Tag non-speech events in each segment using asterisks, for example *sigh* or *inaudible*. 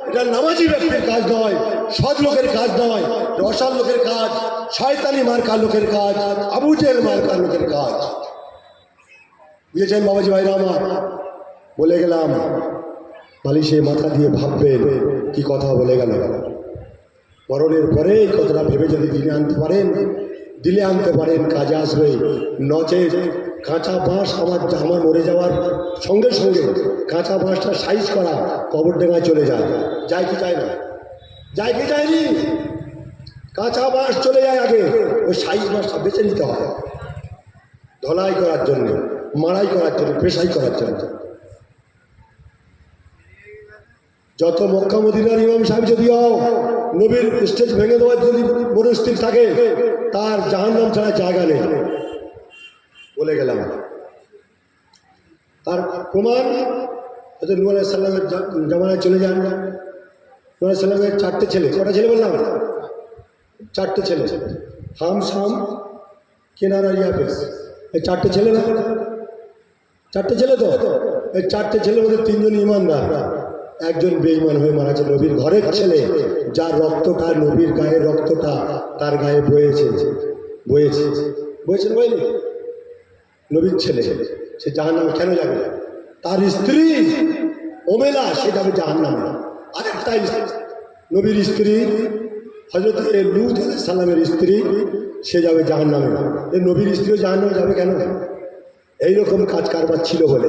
এটা নামাজি ব্যক্তির কাজ নয়, সৎ লোকের কাজ নয় অসৎ লোকের কাজ, শয়তানি মার্কার লোকের কাজ আবু জেল মার্কার লোকের কাজ। বুঝেছেন বাবাজি ভাইরা আমার? বলে গেলাম, বালিশে মাথা দিয়ে ভাববেন, কি কথা বলে গেল? মরণের পরে কথাটা ভেবে যদি দিলে আনতে পারেন দিলে আনতে পারেন, কাজে আসবে। নচে কাঁচা বাঁশ আমার আমার মরে যাওয়ার সঙ্গে সঙ্গে কাঁচা বাঁশটা সাইজ করা কবর ডেঙায় চলে যায়। যায় কি যায় না? যায় কি যায়নি কাঁচা বাঁশ চলে যায় আগে, ওই সাইজ বাঁশটা বেছে নিতে হয়। ধলাই করার জন্য, মাড়াই করার জন্য, পেশাই করার জন্য। যত মক্কা মদিনার ইমাম সাহেব যদি হও, নবীর স্টেজ ভেঙে দেওয়ার যদি মনস্থির থাকে তার জাহান্নাম ছাড়া জায়গা নেই। বলে গেলাম। তার প্রমাণ হয়তো নূর সাল্লামের জামানায় চলে যান। না নূর সাল্লামের চারটে ছেলে। কটা ছেলে বললাম? চারটে ছেলে। হাম শাম কেনার ইয়াফেস। এই চারটে ছেলে না? চারটে ছেলে তো? এই চারটে ছেলের মধ্যে তিনজন ইমানদার। একজন বেঈমান হয়ে মারা গেছে নবীর ঘরের ছেলে, যার রক্তটা নবীর গায়ের রক্তটা তার গায়ে বয়েছে বয়েছে বয়েছে বইনি নবীর ছেলে, সে জাহান নামে কেন যাবে? তার স্ত্রী ওমেলা, সে যাবে জাহান নামে আরেকটা নবীর স্ত্রী হজরত লুত সাল্লামের স্ত্রী, সে যাবে জাহান নামে নবীর স্ত্রীও জাহান নামে যাবে কেন? এইরকম কাজ কারবার ছিল বলে।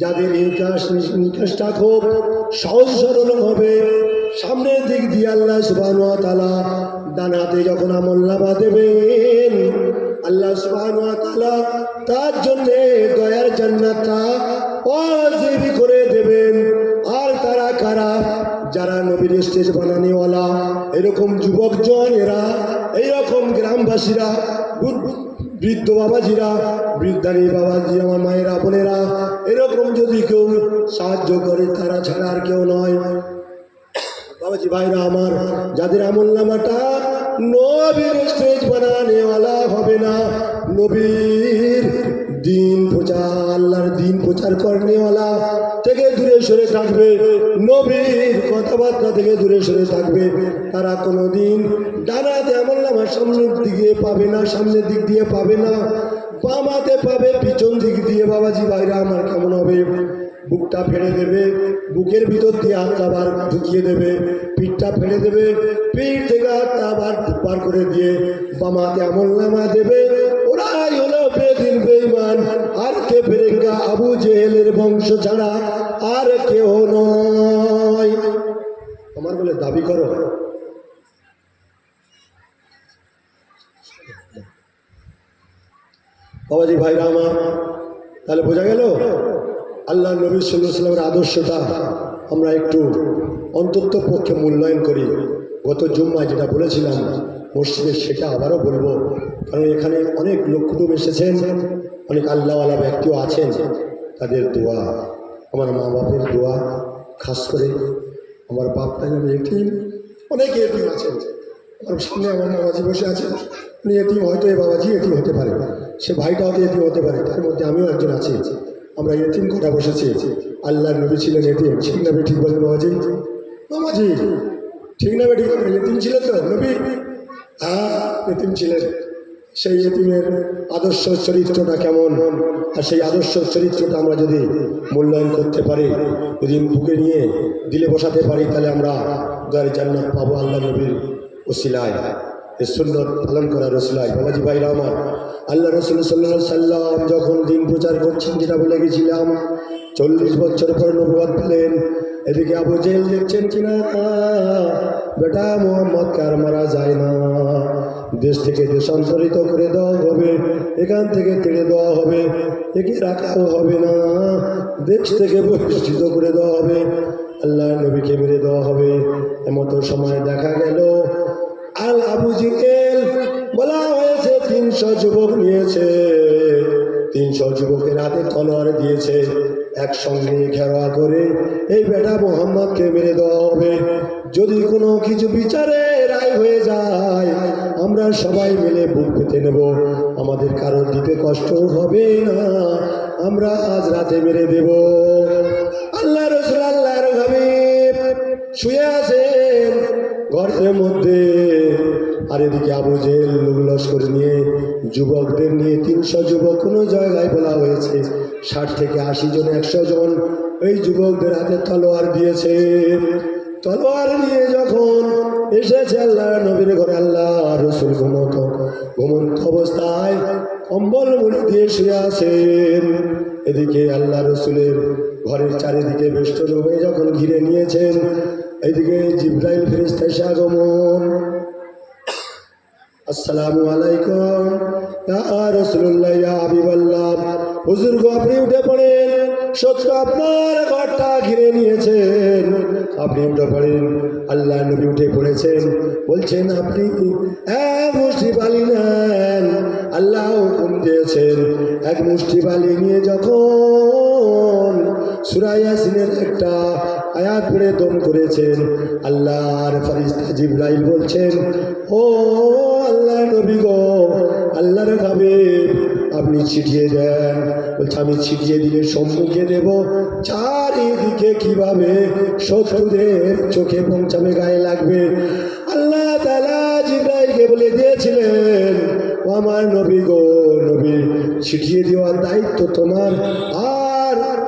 যাদের নিকাশ নিকাশটা খুব সহজ সরল হবে, সামনের দিক দিয়ে আল্লাহ তাআলা ডান হাতে যখন আমল নামা দেবেন, আল্লাহ সুবহান ওয়া তাআলা তার জন্য দয়ার জান্নাতটা ওয়াজিব করে দেবেন। আর তারা কারা? যারা নবীর স্টেজ বানানিওয়ালা, এরকম যুবকজন এরা, এইরকম গ্রামবাসীরা বৃদ্ধ বাবাজিরা বৃদ্ধারী বাবাজি, আমার মায়েরা, বোনেরা, এরকম যদি কেউ সাহায্য করে, তারা ছাড়া আর কেউ নয়। বাবাজি ভাইরা আমার, যাদের আমল নামাটা নবীর স্টেজ বানানেওয়ালা হবে না। নবীর দিন প্রচার, আল্লাহর দিন প্রচার করনেওয়ালা থেকে দূরে সরে থাকবে। নবীর কথাবার্তা থেকে দূরে সরে থাকবে। তারা কোনো দিন ডানাতে আমল নামার সামনের দিকে পাবে না, সামনের দিক দিয়ে পাবে না। বামাতে পাবে, পিছন দিক দিয়ে, বাবাজি ভাইরা আমার কেমন হবে? বুকটা ফেলে দেবে, বুকের ভিতর দিয়ে হাতটা আবার ঢুকিয়ে দেবে। পিঠটা ফেলে দেবে, পিঠ থেকে হাতটা বার করে দিয়ে বামাতে আমল নামা দেবে। ওরাই হলো বেদিন বেইমান আর কে ফেরেঙ্গা আবু জেহেলের বংশ ছাড়া আর কেউ নয়। আমার বলে দাবি করো। বাবাজি, ভাইরা আমার, তাহলে বোঝা গেল? আল্লাহ নবী সাল্লামের আদর্শটা আমরা একটু অন্তত পক্ষে মূল্যায়ন করি। গত জুম্মায় যেটা বলেছিলাম মসজিদে সেটা আবারও বলব, কারণ এখানে অনেক লোক কুটুম এসেছেন, অনেক আল্লাহওয়ালা ব্যক্তিও আছেন, তাদের দোয়া, আমার মা বাপের দোয়া, খাস করে আমার বাপটা যেন এটিম অনেকে এটিম আছেন, আমার সামনে আমার বাবাজি বসে আছেন, উনি এটিম হয়তো এই বাবাজি এটিম হতে পারে, সে ভাইটা হয়তো এটিম হতে পারে, তার মধ্যে আমিও একজন আছি, আমরা এটিম কটা বসেছি আল্লাহ নবী ছিলেন এটিম ঠিক না ঠিক বলেন বাবাজি? বাবাজি, ঠিক না ঠিক এটিম ছিলেন তো নবী? হ্যাঁ এটিম ছিলেন। সেই এতিমের আদর্শ চরিত্রটা কেমন? আর সেই আদর্শ চরিত্রটা আমরা যদি মূল্যায়ন করতে পারি, যদি বুকে নিয়ে দিলে বসাতে পারি, তাহলে আমরা দয়ার জান্নাত পাবো আল্লাহ নবীর ওসিলায়। এ সুন্নত পালন করার রসিলায় বাবাজি ভাইরা আমার, আল্লাহ রসুল সাল্লাহ সাল্লাম যখন দিন প্রচার করছেন, যেটা বলে গেছিলাম, চল্লিশ বছর পর নবাদ পেলেন এদিকে আবু জেল দেখছেন কিনা? বেটা মোহাম্মদ কার মারা যায় না? দেশ থেকে দেশান্তরিত করে দেওয়া হবে, এখান থেকে তেড়ে দেওয়া হবে, একে রাখাও হবে না। দেশ থেকে বহিষ্কৃত করে দেওয়া হবে, আল্লাহ নবীকে মেরে দেওয়া হবে। এমতো সময় দেখা গেল। আল আবু জিকেল বলা হয়েছে, তিনশো যুবক নিয়েছে। তিনশো যুবকের হাতে তলোয়ার দিয়েছে। একসঙ্গে ঘেরা করে এই বেটা মোহাম্মদকে মেরে দেওয়া হবে। যদি কোনো কিছু বিচারে রায় হয়ে যায়, আমরা সবাই মিলে বুক পেতে নেব। আমাদের কারোর দিতে কষ্ট হবে না। আমরা আজ রাতে মেরে দেব। আল্লাহ রসুল, আল্লাহর হাবিব শুয়ে আছেন ঘরের মধ্যে। আর এদিকে আবু জেল লস্কর নিয়ে, যুবকদের নিয়ে তিনশো যুবক কোনো জায়গায় বলা হয়েছে। ষাট থেকে আশি জন, একশো জন এই যুবকদের হাতে তলোয়ার দিয়েছে। তলোয়ার নিয়ে যখন এসেছে আল্লাহ, নবীর ঘরে আল্লাহ, রসুল ঘুমত ঘুমন্ত অবস্থায় কম্বল মুড়ি দিয়ে শুয়ে আছেন। এদিকে আল্লাহ রসুলের ঘরের চারিদিকে বেষ্টন হয়ে যখন ঘিরে নিয়েছেন, এদিকে জিব্রাইল ফেরিস্তা এসে আগমন। আসসালামু আলাইকুম। ইয়া রাসূলুল্লাহ, ইয়া হাবিবাল্লাহ। হুজুর গো আপনি উঠে পড়েন। সত্য আপনার ঘরটা ঘিরে নিয়েছেন। আপনি উঠে পড়েন। আল্লাহ নবী উঠে পড়েছেন। বলছেন, আপনি এক মুষ্টি বালি নেন? আল্লাহ হুকুম দিয়েছেন, এক মুষ্টি বালি নিয়ে যখন সুরাইয়া সুরাইয়াসিনের একটা আয়াত পড়ে দম করেছেন। আল্লাহর ফারিস্তা জিব্রাইল বলছেন, ও আল্লাহ নবী গো, আল্লাহর খাবে আপনি ছিটিয়ে দেন। বলছে, আমি ছিটিয়ে দিলে সম্মুখে দেব। চারিদিকে কীভাবে শত্রুদের চোখে পৌঁছাবে গায়ে লাগবে? আল্লাহ তালা জিব্রাইলকে বলে দিয়েছিলেন আমার নবী গো, নবী, ছিটিয়ে দেওয়ার দায়িত্ব তোমার। আর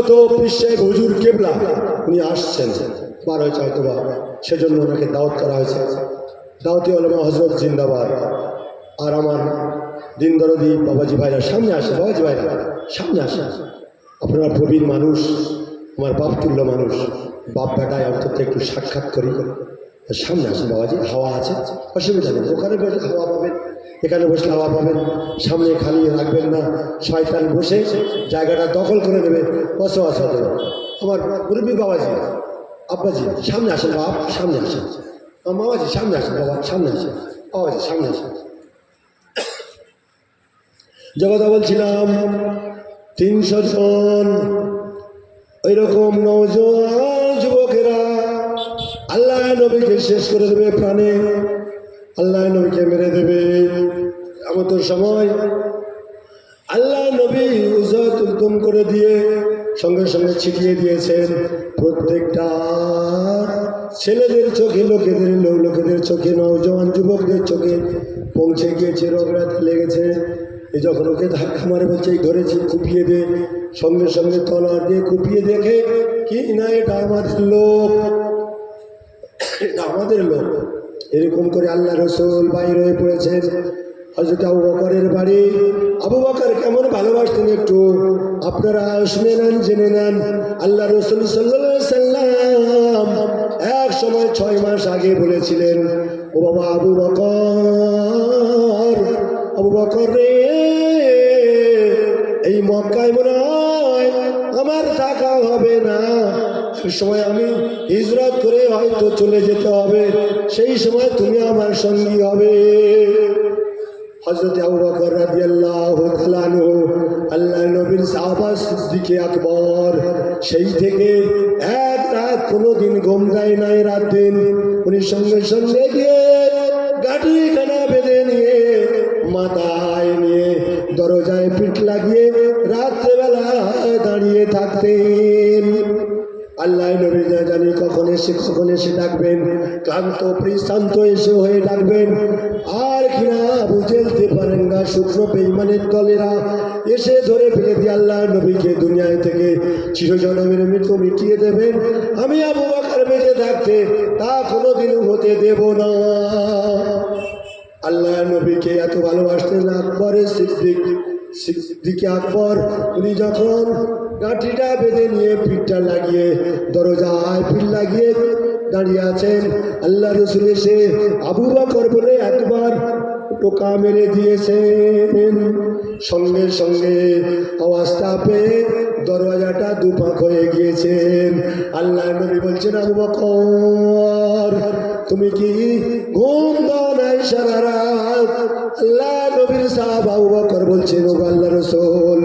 আগত বিশ্বে হুজুর কেবলা। উনি আসছেন। বার হয়েছে হয়তো বা সেজন্য ওনাকে দাওয়াত করা হয়েছে। দাওয়াতি আলমা হজরত জিন্দাবাদ। আর আমার দিন দরদি বাবাজি ভাইরা সামনে আসে বাবাজি ভাইরা, সামনে আসে আপনারা প্রবীণ মানুষ, আমার বাপ তুল্য মানুষ। বাপ বেটায় অন্তত একটু সাক্ষাৎ করি। সামনে আসে বাবাজি, হাওয়া আছে। অসুবিধা নেই। ওখানে হাওয়া পাবেন। এখানে বসলে হাওয়া পাবেন, সামনে খালি রাখবেন না, শয়তান বসে জায়গাটা দখল করে নেবে, বসবাস হবে। আমার মুরব্বী বাবাজি, আব্বাজি, সামনে আসেন বাপ, সামনে আসেন। আমার মামাজি, সামনে আসেন বাবা, সামনে আসেন। বাবাজি, সামনে আসেন। কথা বলছিলাম, তিনশো জন ওই রকম নৌজোয়ান যুবকেরা আল্লাহ নবীকে শেষ করে দেবে প্রাণে। আল্লাহ নবীকে মেরে দেবে। তো সময়। আল্লাহ নবী উজত উদ্যম করে দিয়ে সঙ্গে সঙ্গে ছিটিয়ে দিয়েছেন প্রত্যেকটা ছেলেদের চোখে, লোকেদের লোক লোকেদের চোখে নওজওয়ান যুবকদের চোখে পৌঁছে গিয়েছে রোগরাতে লেগেছে। যখন ওকে ধাক্কা মারে, বলছে ধরেছি, কুপিয়ে দে। সঙ্গে সঙ্গে তলা দিয়ে কুপিয়ে দেখে, কি না, এটা আমাদের লোক। *coughs* এটা আমাদের লোক। এরকম করে আল্লাহ রসুল বাইর হয়ে পড়েছেন। হজরত আবু বকরের বাড়ি। আবু বকর কেমন ভালোবাসতেন একটু? আপনারা শুনে নেন, জেনে নেন। আল্লাহ রসুল সাল্লাহ সাল্লাম এক সময় ছয় মাস আগে বলেছিলেন, ও বাবা আবু বকর আবু বকর রে, এই মক্কায় মনে হয় আমার টাকা হবে না। সময় আমি হিজরত করে হয়তো চলে যেতে হবে। সেই সময় তুমি আমার সঙ্গী হবে। আল্লাহ নবীর সেই থেকে রাত ঘুম নাই রাত দিন। উনি সঙ্গে সঙ্গে গিয়ে নবীকে দুনিয়ায় থেকে চিরজনমের মৃত্যু মিটিয়ে দেবেন। আমি আবু বাকার বেঁচে থাকতে তা কোনোদিনও হতে দেব না। আল্লাহ নবীকে এত ভালোবাসতেন আকবরের সিদ্দিক, সিদ্দিকে আকবর। উনি যখন গাঁঠিটা বেঁধে নিয়ে পিঠটা লাগিয়ে, দরজায় পিঠ লাগিয়ে দাঁড়িয়ে আছেন, আল্লাহ রসুল এসে আবু বকর বলে একবার টোকা মেরে দিয়েছেন। সঙ্গে সঙ্গে আওয়াজটা পেয়ে দরওয়াজাটা দুপাক হয়ে গিয়েছেন। আল্লাহ নবী বলছেন, আবু বকর, তুমি কি ঘুম দাও সারা রাত? আল্লাহ নবীর সাহাব আবু বকর বলছেন ও আল্লাহ রসুল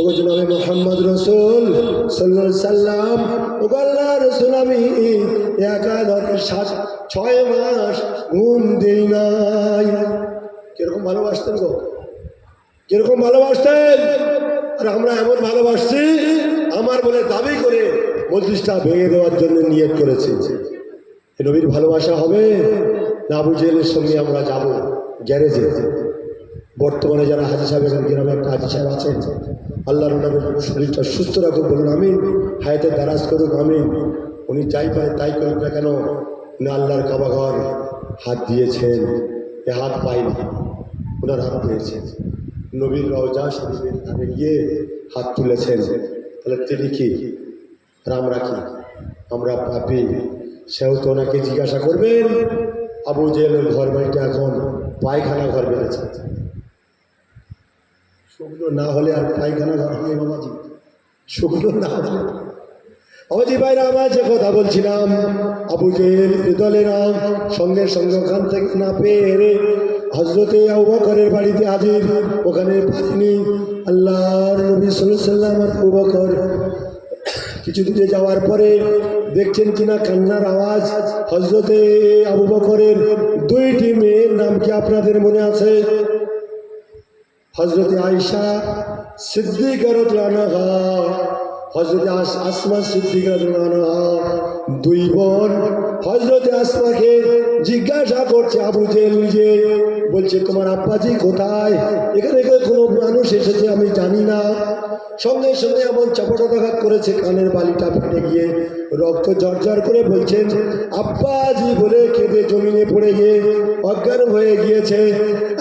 ও মোহাম্মদ রসুল সাল্লাল্লাহু সাল্লাম ও আল্লাহ রসুল, আমি একাদশ সাত, ছয় মাস ঘুম দেই নাই। কীরকম ভালোবাসতেন গো। কীরকম ভালোবাসতেন, আর আমরা এমন ভালোবাসছি, আমার বলে দাবি করে মজলিসটা ভেঙে দেওয়ার জন্য নিয়ত করেছি। নবীর ভালোবাসা হবে না আবু সঙ্গে আমরা যাব গ্যারেজে। বর্তমানে যারা হাজি সাহেবের গ্রামে একটা হাজি সাহেব আছেন, আল্লাহর শরীরটা সুস্থ রাখুক, বলুন আমি হায়াতে দারাজ করুক আমি উনি যাই পায় তাই করুক না কেন, উনি আল্লাহর কাবাঘর হাত দিয়েছেন, এ হাত পায়নি। ওনার হাত পেয়েছেন নবীর রওজা শরীফের ধারে গিয়ে হাত তুলেছেন। তাহলে তিনি কি? আর আমরা কি? আমরা পাপি। সেও তো ওনাকে জিজ্ঞাসা করবেন, আবু জেলের ঘর বাড়িটা এখন পায়খানা ঘর বেড়েছে শুকনো না হলে আর পায়খানা ঘর হবে বাবাজি। শুকনো না হলে। বাবাজি ভাইরা, আমার যে কথা বলছিলাম, আবু জেল দলেরা সঙ্গে সঙ্গে ওখান থেকে না পেরে হজরতে আবুবকরের বাড়িতে হাজির। ওখানে পারেনি আল্লাহর নবী সাল্লাম আর আবু কিছু দূরে যাওয়ার পরে দেখছেন কিনা কান্নার আওয়াজ। হজরতে আবু বকরের দুইটি মেয়ের নাম কি আপনাদের মনে আছে? হজরতে আয়সা সিদ্দিকার রানাহা হজরতে আসমা সিদ্দিকার রানাহা দুই বোন। হজরতে আসমাকে জিজ্ঞাসা করছে আবু জেল নিজে বলছে, তোমার আব্বাজি কোথায়? এখানে কোনো মানুষ এসেছে, আমি জানি না। সঙ্গে সঙ্গে এমন চাপটাঘাত করেছে, কানের বালিটা ফেটে গিয়ে রক্ত ঝরঝর করে বলছেন আব্বাজি বলে কেঁদে জমিনে পড়ে গিয়ে অজ্ঞান হয়ে গিয়েছে।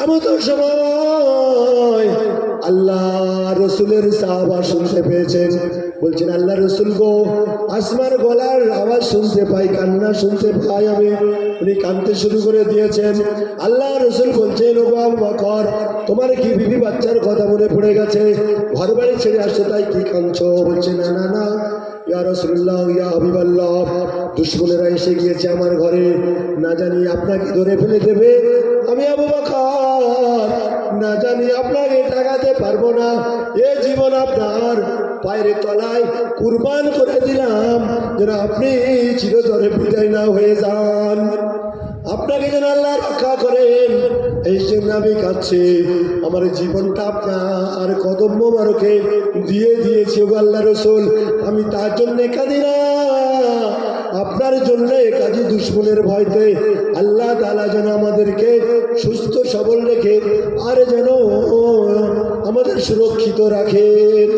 এমন তো সময় আল্লাহ রসুলের শুনতে পেয়েছেন। বলছেন, আল্লাহ রসুল গো গলার শুনতে পাই, কান্না শুনতে পাই আমি। উনি শুরু করে দিয়েছেন। আল্লাহ রসুল বলছেন তোমার কি বিবি বাচ্চার কথা মনে পড়ে গেছে? ঘর বাড়ি ছেড়ে আসছো, তাই কি কাঁদছো? বলছে, না না না, ইয়া রসুল্লাহ ইয়া হাবিবাল্লাহ, দুশ্মনেরা এসে গিয়েছে আমার ঘরে। না জানি আপনাকে ধরে ফেলে দেবে? আমি আবু বকর না জানি আপনাকে টাকাতে পারব না। এ জীবন আপনার পায়ের তলায় কুরবান করে দিলাম। যেন আপনি চিরতরে বিদায় না হয়ে যান। আপনাকে যেন আল্লাহ রক্ষা করেন। এই জন্য আমি কাছে আমার জীবনটা আপনার কদম মোবারকে দিয়ে দিয়েছি আল্লাহ রসুল। আমি তার জন্য কাঁদি না। আপনার জন্য কাজী দুশ্মনের ভয়তে আল্লাহ তালা যেন আমাদেরকে সুস্থ, সবল রেখে আর যেন আমাদের সুরক্ষিত রাখেন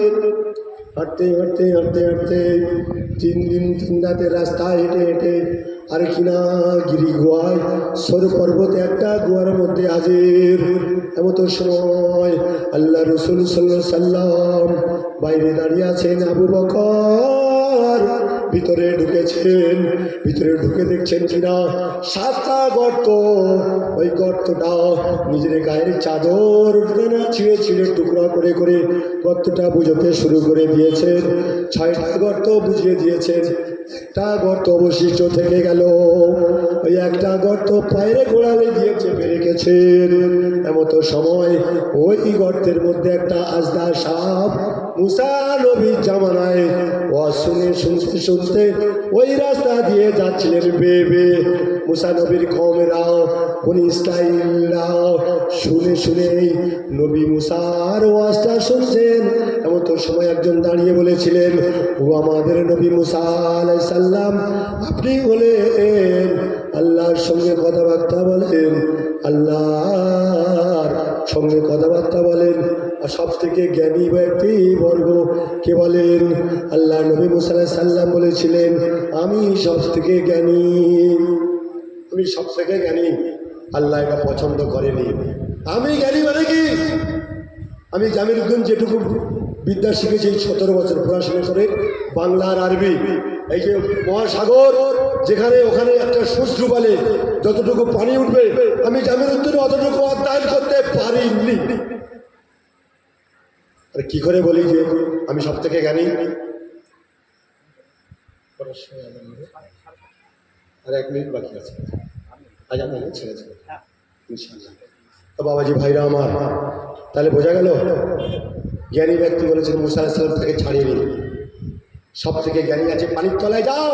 হাঁটতে হাঁটতে হাঁটতে হাঁটতে তিন দিন তিন রাতে রাস্তা হেঁটে হেঁটে আর কিনা গিরি গুহায়, সর পর্বতে একটা গুহার মধ্যে হাজির। এমত সময় আল্লাহ রসুল সাল্লাম বাইরে দাঁড়িয়ে আছেন আবু বকর। ভিতরে ঢুকেছেন, ভিতরে ঢুকে দেখছেন কিনা? সাতটা গর্ত। ওই গর্তটা নিজের গায়ের চাদর না ছিঁড়ে ছিঁড়ে টুকরা করে করে গর্তটা বুঝতে শুরু করে দিয়েছেন। ছয়টা গর্ত বুঝিয়ে দিয়েছেন। একটা গর্ত অবশিষ্ট থেকে গেল। ওই একটা গর্ত পায়ের গোড়ালে দিয়ে চেপে রেখেছেন। এমতো সময় ওই গর্তের মধ্যে একটা আজদা সাপ মুসা জামানায় ও শুনে শুনতে শুনতে ওই রাস্তা দিয়ে যাচ্ছিলেন বেবে। মুসা নবীর কমেরাও বনি ইসরাইলরা শুনে শুনে নবী মুসার ওয়াজটা শুনছেন। এমন তোর সময় একজন দাঁড়িয়ে বলেছিলেন, ও আমাদের নবী মুসা আলাইসাল্লাম আপনি হলেন আল্লাহর সঙ্গে কথাবার্তা বলেন, আল্লাহর সঙ্গে কথাবার্তা বলেন। আর সব থেকে জ্ঞানী ব্যক্তি বর্গ, কে বলেন, আল্লাহ নবী মুসা সাল্লাম বলেছিলেন, আমি সব থেকে জ্ঞানী, আমি সব থেকে জ্ঞানী। আল্লাহ এটা পছন্দ করেনি। আমি জ্ঞানী মানে কি? আমি জামির উদ্দিন যেটুকু বিদ্যা শিখেছি সতেরো বছর পড়াশোনা করে, বাংলা আর আরবি। এই যে মহাসাগর, যেখানে ওখানে একটা সুস বলে, যতটুকু পানি উঠবে, আমি জামির উদ্দিন অতটুকু অধ্যয়ন করতে পারিনি। আর কি করে বলি যে, আমি সব থেকে জ্ঞানী? আর এক মিনিট বাকি আছে। আজ আপনার ছেড়ে ছেড়ে ইনশাল্লাহ তো বাবাজি ভাইরা আমার তাহলে বোঝা গেল জ্ঞানী ব্যক্তি বলেছেন মুসা আলাহিসাল্লাম থেকে ছাড়িয়ে নিন। সব থেকে জ্ঞানী আছে পানির তলায় যাও!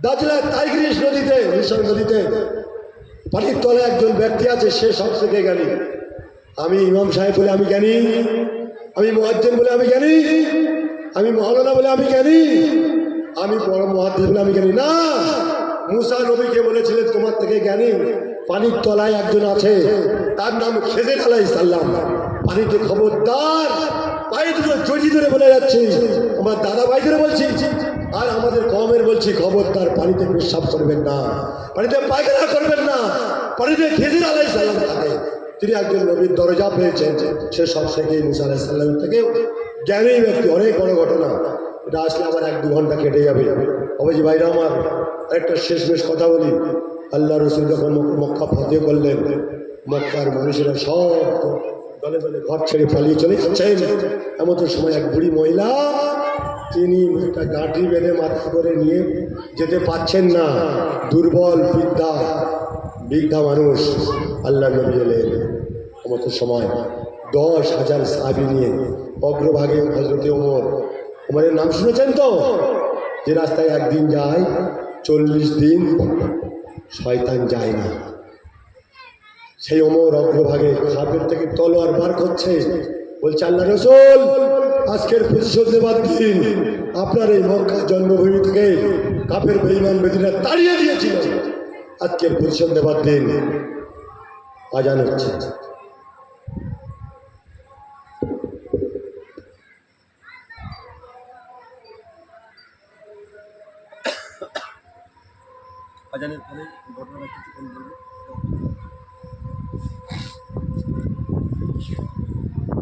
দাজলা টাইগ্রিস নদীতে মিশর নদীতে। পানির তলায় একজন ব্যক্তি আছে সে সব থেকে জ্ঞানী। আমি ইমাম সাহেব বলে আমি জ্ঞানী আমি মহাজ্জেন বলে আমি জ্ঞানী আমি মহালনা বলে আমি জ্ঞানী আমি বড় মহাদ্দেশ বলে আমি জ্ঞানী। না! মুসা নবীকে বলেছিলেন, তোমার থেকে জ্ঞানী পানির তলায় একজন আছে, তার নাম খেজের আলাই সাল্লাম পানিতে খবরদার পায়ে দুটো জড়ি ধরে বলে যাচ্ছি। আমার দাদা ভাই ধরে বলছি, আর আমাদের কমের বলছি, খবরদার, পানিতে পেশাব করবেন না, পানিতে পায়খানা করবেন না, পানিতে খেজের আলাই সাল্লাম থাকে। তিনি একজন নবীর দরজা পেয়েছেন। সে সব থেকে মুসা আলাহ সাল্লাম থেকে জ্ঞানী ব্যক্তি। অনেক বড় ঘটনা। এটা আসলে আবার এক দু ঘণ্টা কেটে যাবে। অবশ্যই ভাইরা আমার একটা শেষ শেষমেশ কথা বলি। আল্লাহ রসুল যখন মক- মক্কা ফতে করলেন, মক্কার মানুষেরা সব দলে দলে ঘর ছেড়ে পালিয়ে চলে যাচ্ছেন। এমন তো সময় এক বুড়ি মহিলা, তিনি একটা গাঁটি বেঁধে মাথা করে নিয়ে যেতে পাচ্ছেন না। দুর্বল, বৃদ্ধা বৃদ্ধা মানুষ আল্লাহ নবী এলেন। মতো সময় দশ হাজার সাবি নিয়ে অগ্রভাগে হজরতে ওমর ওমরের নাম শুনেছেন তো? যে রাস্তায় একদিন যায়, চল্লিশ দিন শয়তান যায় না। সেই ওমর অগ্রভাগে খাপের থেকে তলোয়ার বার করছে। বলছে, আল্লাহ রসুল, আজকের প্রতিশোধ নেবার দিন আপনার এই মক্কা জন্মভূমি থেকে কাপের বেইমান বেদিনা তাড়িয়ে দিয়েছিল। আজকের প্রতিশোধ নেবার দিন। আজান হচ্ছে। আজানের পরে ঘটনা কিছুক্ষণ বলব